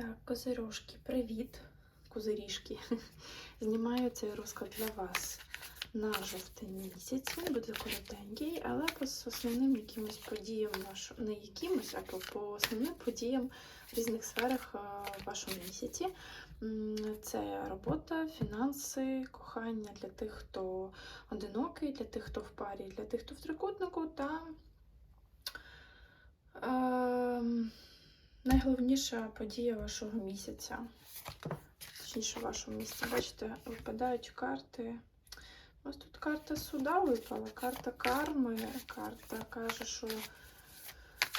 Так, козирожки, привіт, козиріжки. Знімаю цей розклад для вас на жовтень місяць. Він буде коротенький, але по основним якимось подіям не якимось, а по, основним подіям в різних сферах а, в вашому місяці. Це робота, фінанси, кохання для тих, хто одинокий, для тих, хто в парі, для тих, хто в трикутнику, та ем, найголовніша подія вашого місяця. Точніше, в вашому місці. Бачите, випадають карти. Ось тут карта суда випала, карта карми. Карта каже, що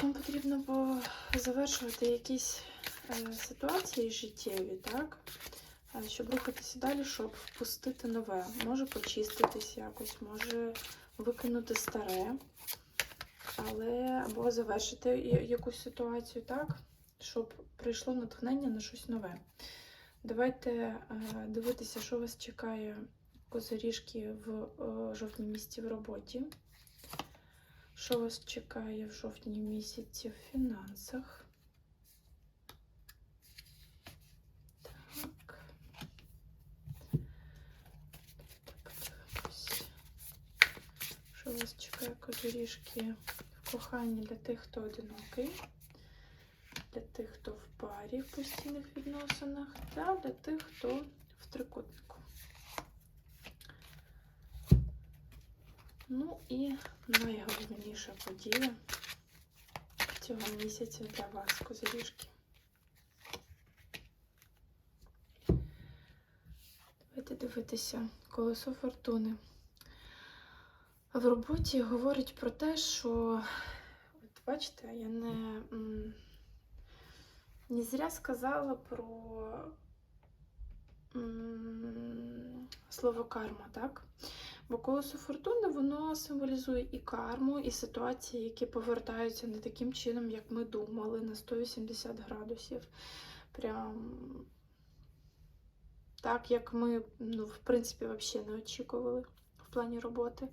вам потрібно по- завершувати якісь е, ситуації життєві, так? Е, Щоб рухатися далі, щоб впустити нове. Може почиститись якось, може викинути старе, але або завершити якусь ситуацію, так? Щоб прийшло натхнення на щось нове. Давайте е, дивитися, що вас чекає козиріжки в е, жовтні місяці в роботі. Що вас чекає в жовтні місяці в фінансах? Так. Що вас чекає козиріжки в коханні для тих, хто одинокий, для тих, хто в парі в постійних відносинах, та для тих, хто в трикутнику. Ну і найголовніша подія цього місяця для вас, козиріжки. Давайте дивитися колесо фортуни. В роботі говорить про те, що, от бачите, я не, не зря сказала про слово карма, так? Бо колесо фортуни воно символізує і карму, і ситуації, які повертаються не таким чином, як ми думали, на 180 градусів. Прям так, як ми, ну, в принципі, взагалі не очікували в плані роботи.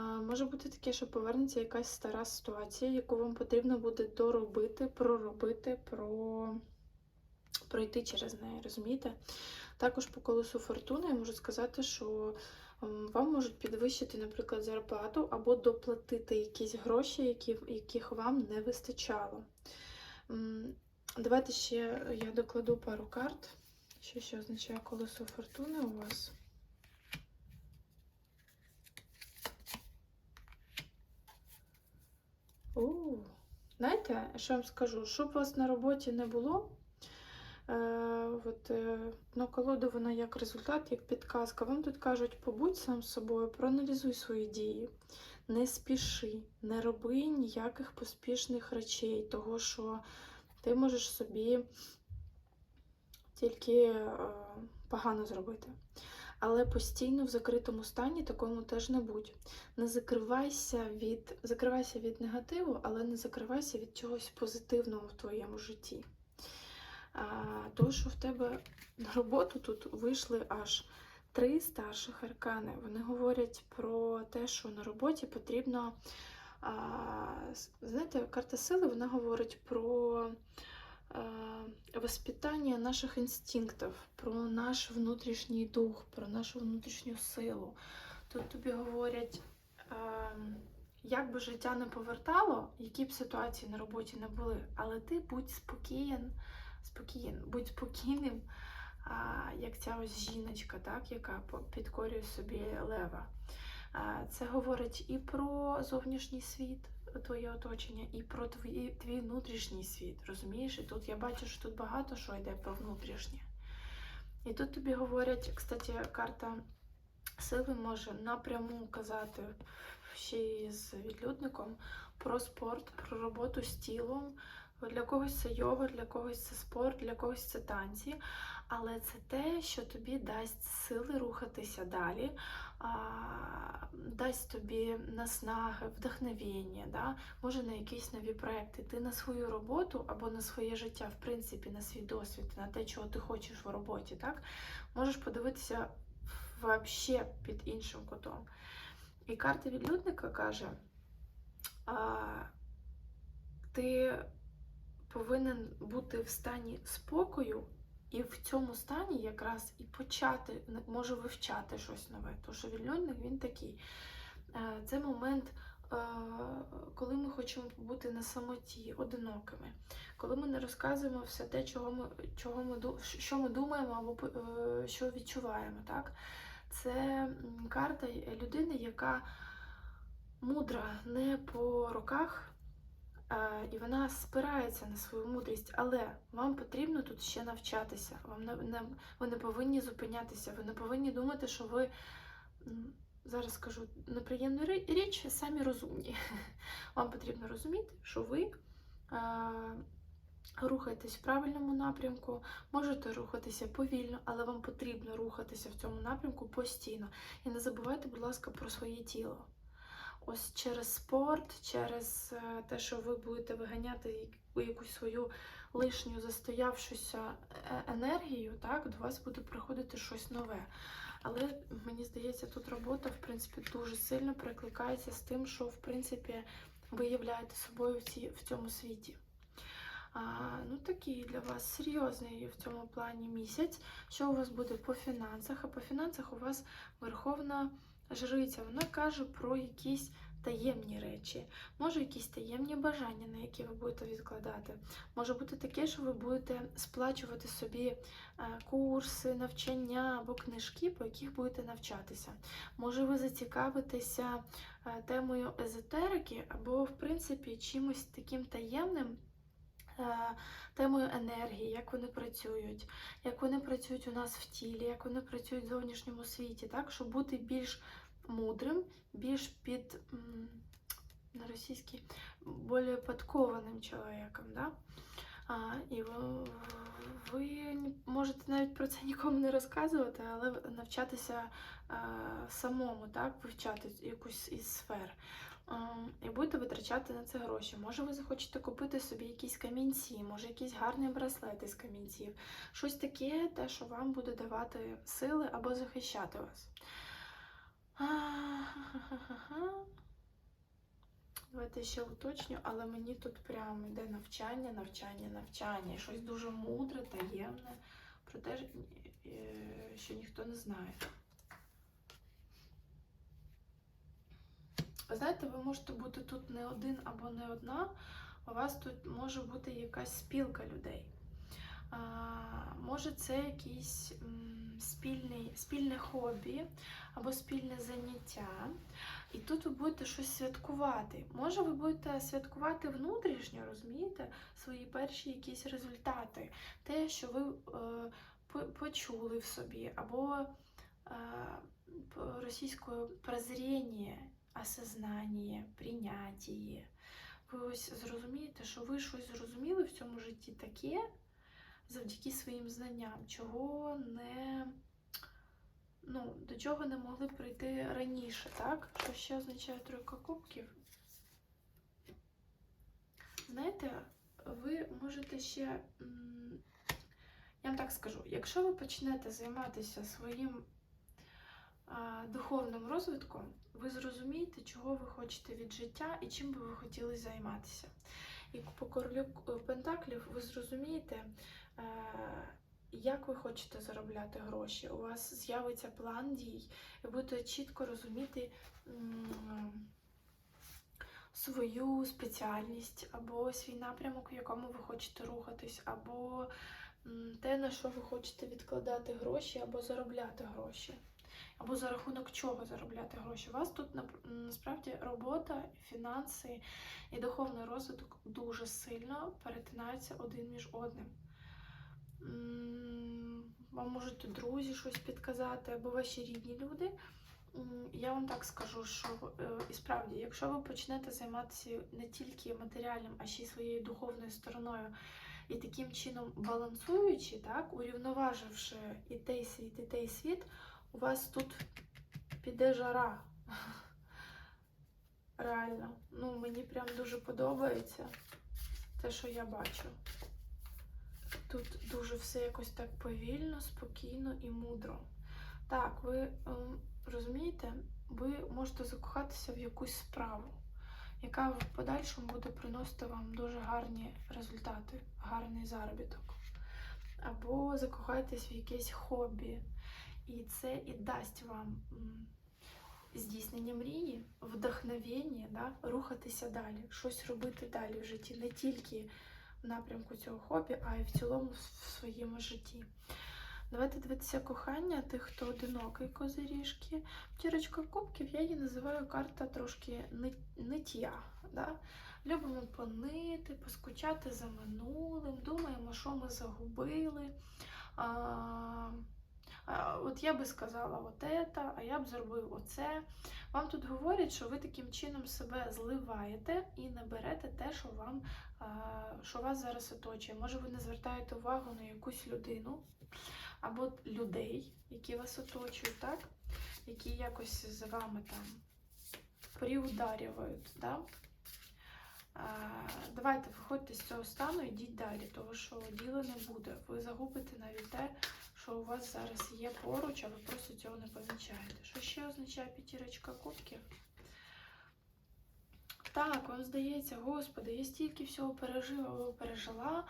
Може бути таке, що повернеться якась стара ситуація, яку вам потрібно буде доробити, проробити, про... пройти через неї, розумієте? Також по колесу фортуни я можу сказати, що вам можуть підвищити, наприклад, зарплату або доплатити якісь гроші, які, яких вам не вистачало. Давайте ще я докладу пару карт. Що ще означає колесо фортуни у вас? У, знаєте, що вам скажу? Щоб вас на роботі не було, е, от, е, ну, колода вона як результат, як підказка. Вам тут кажуть, побудь сам з собою, проаналізуй свої дії, не спіши, не роби ніяких поспішних речей, того що ти можеш собі тільки е, погано зробити. Але постійно в закритому стані такому теж не будь. Не закривайся від, закривайся від негативу, але не закривайся від чогось позитивного в твоєму житті. А, тому що в тебе на роботу тут вийшли аж три старших аркани. Вони говорять про те, що на роботі потрібно. А, знаєте, карта сили вона говорить про е, воспитання наших інстинктів, про наш внутрішній дух, про нашу внутрішню силу. Тут тобі говорять, як би життя не повертало, які б ситуації на роботі не були, але ти будь спокієн, спокієн, будь спокійним, як ця ось жіночка, так, яка підкорює собі лева. Це говорить і про зовнішній світ, твоє оточення, і про твій, твій внутрішній світ. Розумієш? І тут я бачу, що тут багато що йде про внутрішнє. І тут тобі говорять, кстати, карта сили може напряму казати ще й з відлюдником про спорт, про роботу з тілом. Для когось це йога, для когось це спорт, для когось це танці. Але це те, що тобі дасть сили рухатися далі, дасть тобі наснаги, вдохновення, да? може на якісь нові проекти. Ти на свою роботу або на своє життя, в принципі, на свій досвід, на те, чого ти хочеш в роботі, так? можеш подивитися вообще під іншим кутом. І карта відлюдника каже: ти повинен бути в стані спокою, і в цьому стані якраз і почати, може вивчати щось нове. Тому що відлюдник він такий. Е, Це момент, е, коли ми хочемо бути на самоті, одинокими, коли ми не розказуємо все те, чого ми, чого ми, що ми думаємо або е, що відчуваємо. Так? Це карта людини, яка мудра не по роках, е, і вона спирається на свою мудрість, але вам потрібно тут ще навчатися. Вам не, не, ви не повинні зупинятися, ви не повинні думати, що ви. Зараз скажу неприємну річ, самі розумні. Вам потрібно розуміти, що ви рухаєтесь в правильному напрямку, можете рухатися повільно, але вам потрібно рухатися в цьому напрямку постійно. І не забувайте, будь ласка, про своє тіло. Ось через спорт, через е, те, що ви будете виганяти яку- якусь свою лишню застоявшуся е- енергію, так, до вас буде приходити щось нове. Але мені здається, тут робота, в принципі, дуже сильно перекликається з тим, що, в принципі, ви являєте собою в, ці, в цьому світі. А, ну, такий для вас серйозний в цьому плані місяць. Що у вас буде по фінансах? А по фінансах у вас верховна жриця. Вона каже про якісь таємні речі, може якісь таємні бажання, на які ви будете відкладати. Може бути таке, що ви будете сплачувати собі е, курси, навчання або книжки, по яких будете навчатися. Може, ви зацікавитеся е, темою езотерики, або, в принципі, чимось таким таємним. е, Темою енергії, як вони працюють, як вони працюють у нас в тілі, як вони працюють в зовнішньому світі, так, щоб бути більш мудрим, більш під на російській, більш подкованим чоловіком. Да? А, і ви, ви можете навіть про це нікому не розказувати, але навчатися а, самому, так, вивчати якусь із сфер. І будете витрачати на це гроші. Може, ви захочете купити собі якісь камінці, може, якісь гарні браслети з камінців. Щось таке, те, що вам буде давати сили або захищати вас. Давайте ще уточню, але мені тут прямо йде навчання, навчання, навчання. Щось дуже мудре, таємне, про те, е, що ніхто не знає. Знаєте, ви можете бути тут не один або не одна, у вас тут може бути якась спілка людей. Може, це якийсь спільний, спільне хобі або спільне заняття. І тут ви будете щось святкувати. Може, ви будете святкувати внутрішньо, розумієте, свої перші якісь результати, те, що ви е, почули в собі, або е, російською прозріння, осознання, прийняття. Ви ось зрозумієте, що ви щось зрозуміли в цьому житті таке завдяки своїм знанням, чого не ну, до чого не могли прийти раніше, так? Що ще означає тройка кубків? Знаєте, ви можете ще, я вам так скажу, якщо ви почнете займатися своїм духовним розвитком, ви зрозумієте, чого ви хочете від життя і чим би ви хотіли займатися. І по королю Пентаклів ви зрозумієте, е, як ви хочете заробляти гроші. У вас з'явиться план дій, і будете чітко розуміти свою спеціальність, або свій напрямок, в якому ви хочете рухатись, або те, на що ви хочете відкладати гроші, або заробляти гроші. Або за рахунок чого заробляти гроші. У вас тут насправді робота, фінанси і духовний розвиток дуже сильно перетинаються один між одним. Вам можуть друзі щось підказати, або ваші рідні люди. Я вам так скажу, що і справді, якщо ви почнете займатися не тільки матеріальним, а ще й своєю духовною стороною, і таким чином балансуючи, так, урівноваживши і той світ, і той світ, у вас тут піде жара. Реально. Ну, мені прям дуже подобається те, що я бачу. Тут дуже все якось так повільно, спокійно і мудро. Так, ви ем, розумієте, ви можете закохатися в якусь справу, яка в подальшому буде приносити вам дуже гарні результати, гарний заробіток. Або закохайтесь в якесь хобі, і це і дасть вам здійснення мрії, вдохновення, да? рухатися далі, щось робити далі в житті, не тільки напрямку цього хобі, а й в цілому в своєму житті. Давайте дивитися кохання тих, хто одинокий козиріжки. Тірочка кубків, я її називаю карта трошки ни- ниття. Да? Любимо понити, поскучати за минулим, думаємо, що ми загубили. А, от я би сказала от це, а я б зробив оце. Вам тут говорять, що ви таким чином себе зливаєте і не берете те, що вам що вас зараз оточує. Може, ви не звертаєте увагу на якусь людину або людей, які вас оточують, так? які якось з вами там приударюють. Да? Давайте виходьте з цього стану, йдіть далі, тому що діла не буде. Ви загубите навіть те, що у вас зараз є поруч, а ви просто цього не помічаєте. Що ще означає п'ятірочка кубків? Так, вам здається, господи, я стільки всього пережила, пережила,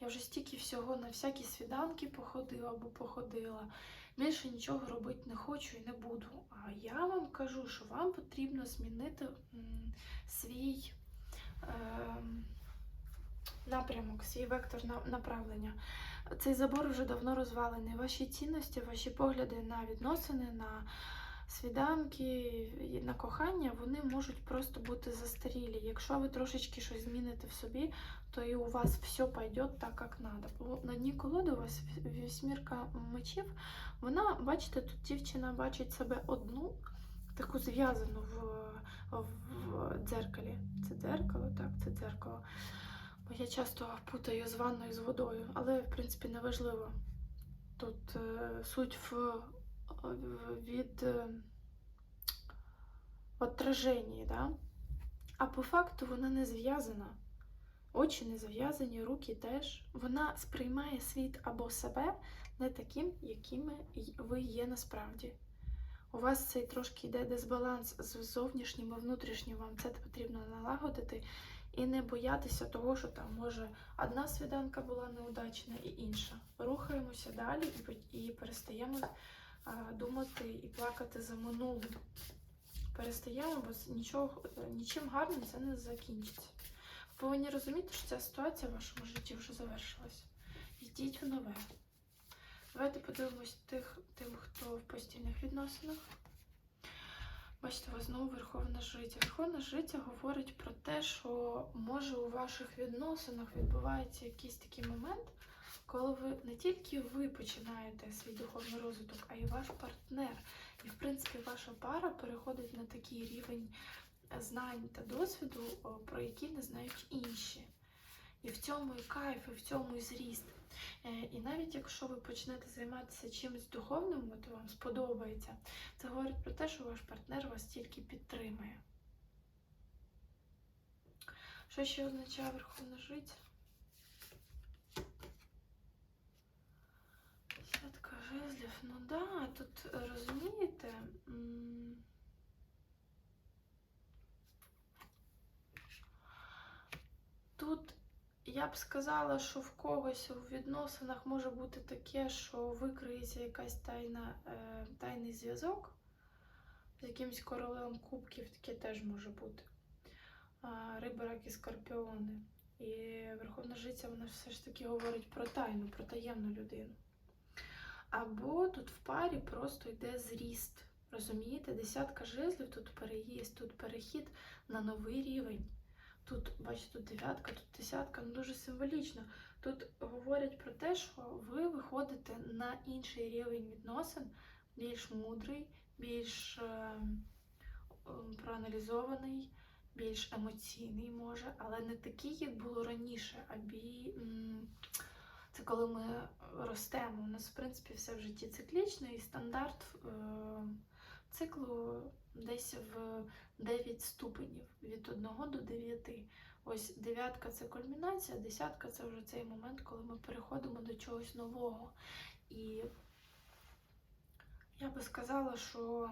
я вже стільки всього на всякі свіданки походила або походила. Більше нічого робити не хочу і не буду. А я вам кажу, що вам потрібно змінити свій е, напрямок, свій вектор направлення. Цей забор вже давно розвалений. Ваші цінності, ваші погляди на відносини, на свіданки, на кохання, вони можуть просто бути застарілі. Якщо ви трошечки щось зміните в собі, то і у вас все пойде так, як треба. На дні колоди у вас вісьмірка мечів. Вона, бачите, тут дівчина бачить себе одну, таку зв'язану в, в дзеркалі. Це дзеркало, так, це дзеркало. Бо я часто путаю з ванною з водою, але в принципі не важливо. Тут е, суть в, від е, отраженні, да? а по факту вона не зв'язана. Очі не зав'язані, руки теж. Вона сприймає світ або себе не таким, якими ви є насправді. У вас цей трошки йде дисбаланс з зовнішнім і внутрішнім, вам це потрібно налагодити і не боятися того, що там може одна свіданка була неудачна і інша. Рухаємося далі і, перестаємо думати і плакати за минулим. Перестаємо, бо нічого, нічим гарним це не закінчиться. Ви повинні розуміти, що ця ситуація в вашому житті вже завершилась. Йдіть в нове. Давайте подивимось тих, тим, хто в постійних відносинах. Бачите, вас знову Верховна Життя. Верховна Життя говорить про те, що може у ваших відносинах відбувається якийсь такий момент, коли ви не тільки ви починаєте свій духовний розвиток, а й ваш партнер. І, в принципі, ваша пара переходить на такий рівень знань та досвіду, про які не знають інші. І в цьому і кайф, і в цьому і зріст. Е, І навіть якщо ви почнете займатися чимось духовним, то вам сподобається, це говорить про те, що ваш партнер вас тільки підтримує. Що ще означає верховне життя? Десятка жезлів. Ну да, тут розумієте. Тут я б сказала, що в когось у відносинах може бути таке, що викриється якась тайна, е, тайний зв'язок з якимсь королем кубків, таке теж може бути. А, Риби, раки, скорпіони. І Верховна Жиця, вона все ж таки говорить про тайну, про таємну людину. Або тут в парі просто йде зріст. Розумієте, десятка жезлів, тут переїзд, тут перехід на новий рівень. Тут, бачите, тут дев'ятка, тут десятка, ну дуже символічно. Тут говорять про те, що ви виходите на інший рівень відносин, більш мудрий, більш е, проаналізований, більш емоційний може, але не такий, як було раніше, а це коли ми ростемо. У нас, в принципі, все в житті циклічно, і стандарт е, циклу десь в 9 ступенів від 1 до 9. Ось дев'ятка це кульмінація, десятка це вже цей момент, коли ми переходимо до чогось нового. І я би сказала, що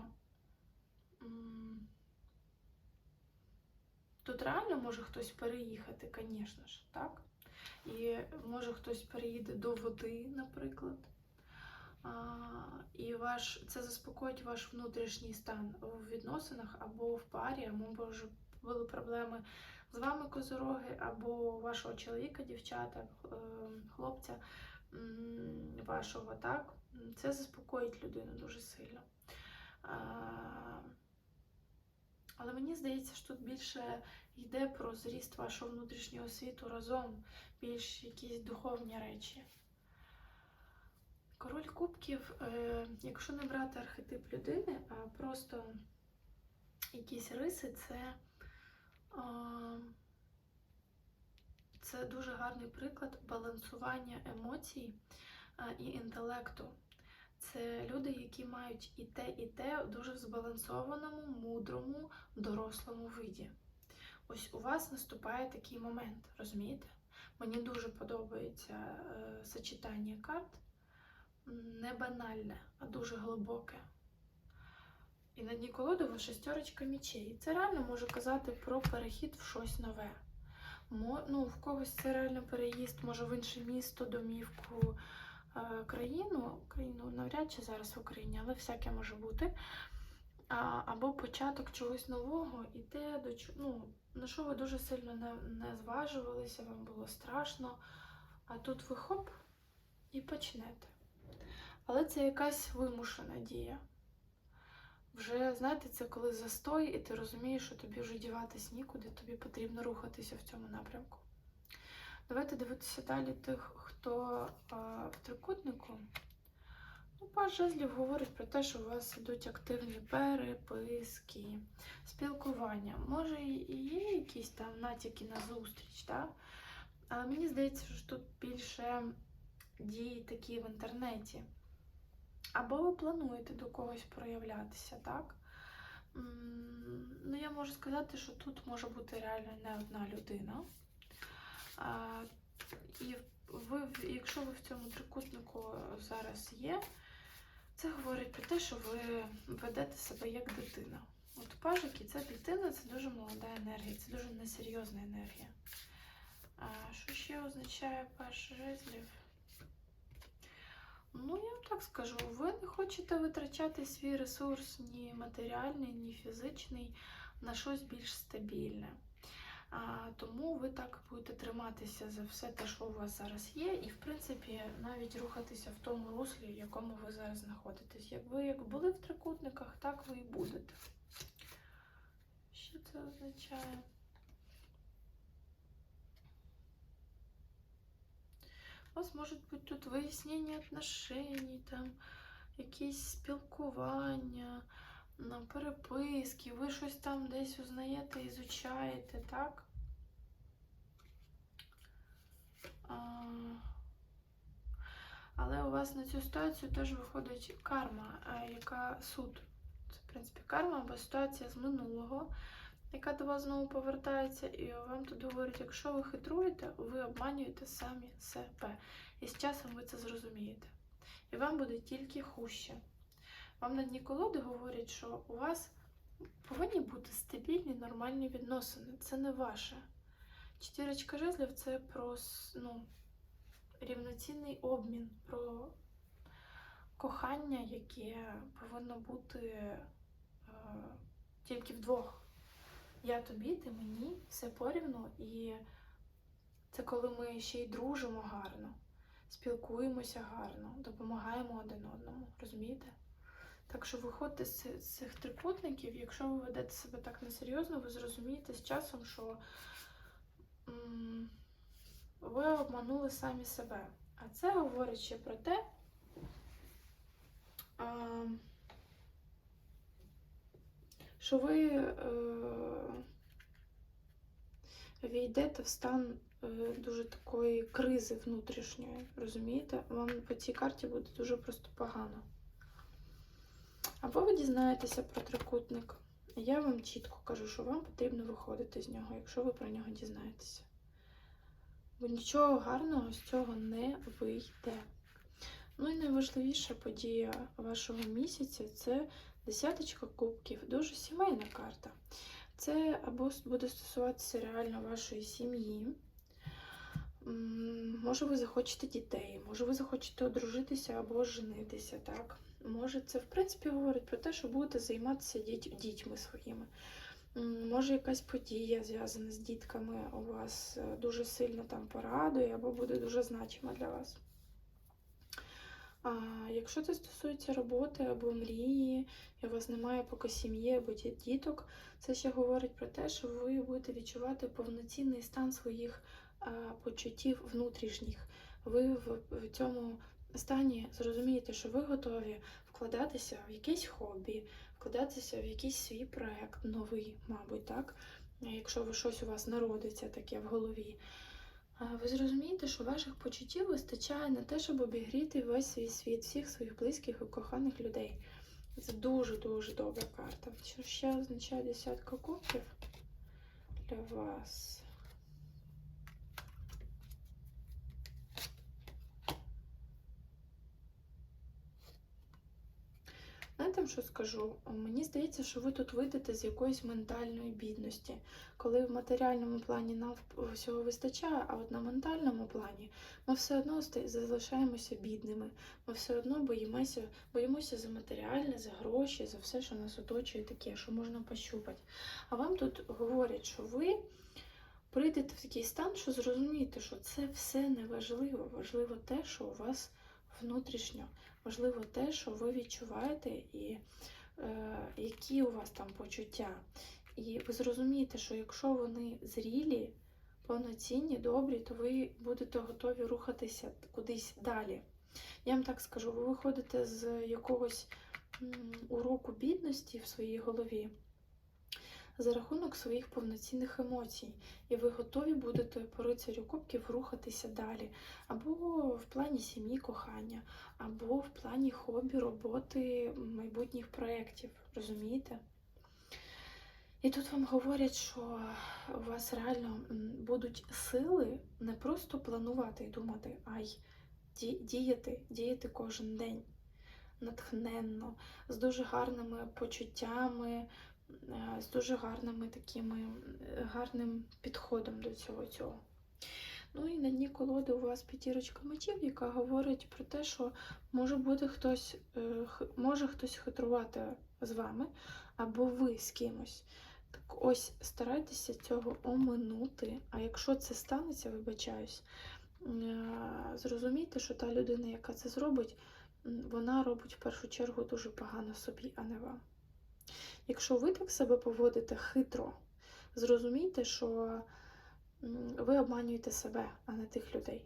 Тут реально може хтось переїхати, звісно ж, так? І може хтось переїде до води, наприклад. І ваш, це заспокоїть ваш внутрішній стан в відносинах або в парі, або може були проблеми з вами козороги, або вашого чоловіка, дівчата, е, хлопця вашого, так? Це заспокоїть людину дуже сильно. Але мені здається, що тут більше йде про зріст вашого внутрішнього світу разом, більш якісь духовні речі. Король кубків, е, якщо не брати архетип людини, а просто якісь риси, це, це дуже гарний приклад балансування емоцій і інтелекту. Це люди, які мають і те, і те в дуже збалансованому, мудрому, дорослому виді. Ось у вас наступає такий момент, розумієте? Мені дуже подобається е, сочетання карт. Не банальне, а дуже глибоке. І на дні вас шестерочка мічей. Це реально може казати про перехід в щось нове. Мо, ну, в когось це реально переїзд, може в інше місто, домівку, е, країну. Країну навряд чи зараз в Україні, але всяке може бути. А, або початок чогось нового, і те, до ну, на що ви дуже сильно не, не зважувалися, вам було страшно. А тут ви хоп і почнете. Але це якась вимушена дія. Вже, знаєте, це коли застой, і ти розумієш, що тобі вже діватись нікуди, тобі потрібно рухатися в цьому напрямку. Давайте дивитися далі тих, хто а, в трикутнику. Ну, паж жезлів говорить про те, що у вас ідуть активні переписки, спілкування. Може, і є якісь там натяки на зустріч, так? але мені здається, що тут більше дії такі в інтернеті. Або ви плануєте до когось проявлятися, так? Ну, я можу сказати, що тут може бути реально не одна людина. І ви, якщо ви в цьому трикутнику зараз є, це говорить про те, що ви ведете себе як дитина. От пажики це дитина, це дуже молода енергія, це дуже несерйозна енергія. А що ще означає паж жезлів? Ну, я вам так скажу, ви не хочете витрачати свій ресурс ні матеріальний, ні фізичний на щось більш стабільне. А, тому ви так будете триматися за все те, що у вас зараз є, і, в принципі, навіть рухатися в тому руслі, в якому ви зараз знаходитесь. Як ви як були в трикутниках, так ви і будете. Що це означає? У вас можуть бути тут вияснення отношений, там якісь спілкування, переписки, ви щось там десь узнаєте, ізучаєте, так? А, Але у вас на цю ситуацію теж виходить карма, яка суд. Це, в принципі, карма або ситуація з минулого, яка до вас знову повертається, і вам тут говорять, якщо ви хитруєте, ви обманюєте самі себе. І з часом ви це зрозумієте. І вам буде тільки хуще. Вам на дні колоди говорять, що у вас повинні бути стабільні, нормальні відносини. Це не ваше. Четвірочка жезлів це про ну, рівноцінний обмін, про кохання, яке повинно бути е, тільки вдвох. Я тобі, ти мені, все порівну, і це коли ми ще й дружимо гарно, спілкуємося гарно, допомагаємо один одному, розумієте? Так що виходьте з цих трикутників, якщо ви ведете себе так несерйозно, ви зрозумієте з часом, що ви обманули самі себе. А це говорить ще про те, що ви е, війдете в стан е, дуже такої кризи внутрішньої, розумієте? Вам по цій карті буде дуже просто погано. Або ви дізнаєтеся про трикутник. Я вам чітко кажу, що вам потрібно виходити з нього, якщо ви про нього дізнаєтеся. Бо нічого гарного з цього не вийде. Ну і найважливіша подія вашого місяця це десяточка кубків. Дуже сімейна карта. Це або буде стосуватися реально вашої сім'ї. Може, ви захочете дітей, може, ви захочете одружитися або женитися, так? Може, це в принципі говорить про те, що будете займатися діть- дітьми своїми. Може, якась подія зв'язана з дітками у вас е, дуже сильно там порадує або буде дуже значима для вас. А якщо це стосується роботи або мрії, і у вас немає поки сім'ї або діток, це ще говорить про те, що ви будете відчувати повноцінний стан своїх почуттів внутрішніх. Ви в цьому стані зрозумієте, що ви готові вкладатися в якесь хобі, вкладатися в якийсь свій проект, новий, мабуть, так? Якщо ви щось у вас народиться таке в голові. Ви зрозумієте, що ваших почуттів вистачає на те, щоб обігріти весь свій світ, всіх своїх близьких і коханих людей. Це дуже-дуже добра карта. Що ще означає десятка кубків для вас? Знаєте, що скажу? Мені здається, що ви тут вийдете з якоїсь ментальної бідності, коли в матеріальному плані нам всього вистачає, а от на ментальному плані ми все одно залишаємося бідними. Ми все одно боїмося, боїмося за матеріальне, за гроші, за все, що нас оточує, таке, що можна пощупати. А вам тут говорять, що ви прийдете в такий стан, що зрозумієте, що це все не важливо. Важливо те, що у вас внутрішньо. Важливо те, що ви відчуваєте, і е, які у вас там почуття. І ви зрозумієте, що якщо вони зрілі, повноцінні, добрі, то ви будете готові рухатися кудись далі. Я вам так скажу, ви виходите з якогось уроку бідності в своїй голові за рахунок своїх повноцінних емоцій, і ви готові будете по рицарю кубків рухатися далі, або в плані сім'ї, кохання, або в плані хобі, роботи, майбутніх проєктів. Розумієте? І тут вам говорять, що у вас реально будуть сили не просто планувати і думати, а й діяти, діяти кожен день натхненно, з дуже гарними почуттями, з дуже гарними такими е, гарним підходом до цього цього. Ну і на дні колоди у вас п'ятірочка мечів, яка говорить про те, що може бути хтось, е, може хтось хитрувати з вами, або ви з кимось. Так ось старайтеся цього оминути. А якщо це станеться, вибачаюсь, е, зрозумійте, що та людина, яка це зробить, вона робить в першу чергу дуже погано собі, а не вам. Якщо ви так себе поводите хитро, зрозумійте, що ви обманюєте себе, а не тих людей.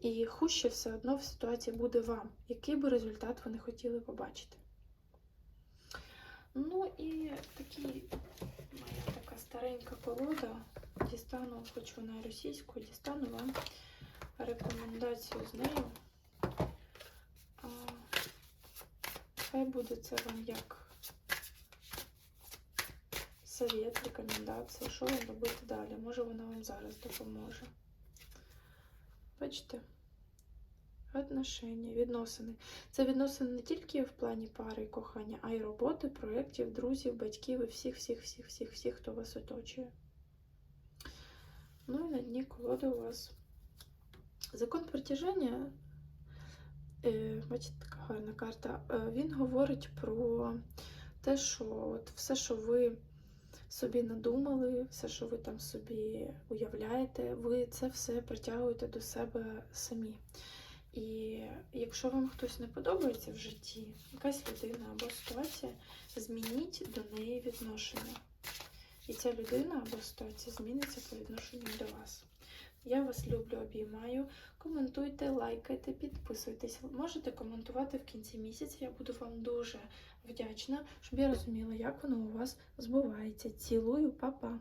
І хуже все одно в ситуації буде вам, який би результат ви не хотіли побачити. Ну і такий моя така старенька колода. Дістану, хоч вона російською, дістану вам рекомендацію з нею. А, Хай буде це вам як совет, рекомендація, що вам робити далі. Може вона вам зараз допоможе. Бачите? Отношення, відносини. Це відносини не тільки в плані пари і кохання, а й роботи, проєктів, друзів, батьків і всіх, всіх, всіх, всіх, всіх, хто вас оточує. Ну і на дні колоди у вас закон притяження. Е, бачите, така гарна карта. Е, він говорить про те, що от все, що ви собі надумали, все, що ви там собі уявляєте, ви це все притягуєте до себе самі. І якщо вам хтось не подобається в житті, якась людина або ситуація, змініть до неї відношення. І ця людина або ситуація зміниться по відношенню до вас. Я вас люблю, обіймаю. Коментуйте, лайкайте, підписуйтесь. Можете коментувати в кінці місяця. Я буду вам дуже вдячна, щоб я розуміла, як воно у вас збувається. Цілую, па-па!